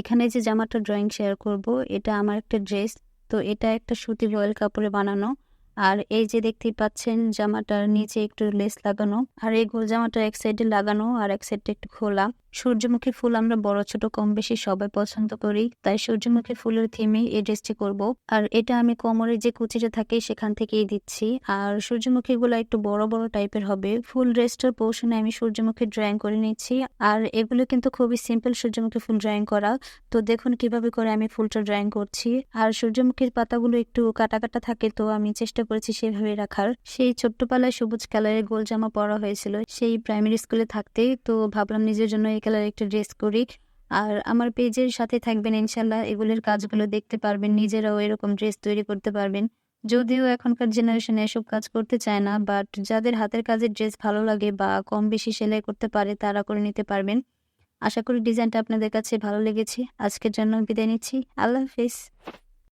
এখানে যে জামাটা ড্রয়িং শেয়ার করব, এটা আমার একটা ড্রেস তো এটা একটা সুতি রয়েল কাপড়ে বানানো। আর এই যে দেখতেই পাচ্ছেন জামাটার নিচে একটু লেস লাগানো, আর এই গোল জামাটা এক সাইডে লাগানো আর এক সাইডটা একটু খোলা। সূর্যমুখী ফুল আমরা বড় ছোট কম বেশি সবাই পছন্দ করি, তাই সূর্যমুখী ফুলের থিমে এই ড্রেসটি করব। আর এটা আমি কোমরে যে কুচিটা থাকে সেখান থেকেই দিচ্ছি। আর সূর্যমুখী গুলো একটু বড় বড় টাইপের হবে। ফুল ড্রেসটার পোর্শনে আমি সূর্যমুখী ড্রয়িং করে নিচ্ছি। আর এগুলো কিন্তু খুবই সিম্পল সূর্যমুখী ফুল ড্রয়িং করা। তো দেখুন কীভাবে করে আমি ফুলটা ড্রয়িং করছি। আর সূর্যমুখীর পাতাগুলো একটু কাটা কাটা থাকে, তো আমি চেষ্টা করেছি সেভাবে রাখার। সেই ছোট্ট পালায় সবুজ কালারের গোল জামা পরা হয়েছিল। সেই প্রাইমারি স্কুলে থাকতেই তো ভাবলাম নিজের জন্য এই কালার একটা ড্রেস করি। আর আমার পেজের সাথে থাকবেন ইনশাল্লাহ এগুলোর কাজগুলো দেখতে পারবেন, নিজেরাও এরকম ড্রেস তৈরি করতে পারবেন। যদিও এখনকার জেনারেশনে এসব কাজ করতে চায় না বাট যাদের হাতের কাজের ড্রেস ভালো লাগে বা কম বেশি সেলাই করতে পারে, তারা করে নিতে পারবেন। আশা করি ডিজাইনটা আপনাদের কাছে ভালো লেগেছে। আজকের জন্য বিদায় নিচ্ছি। আল্লাহ হাফিজ।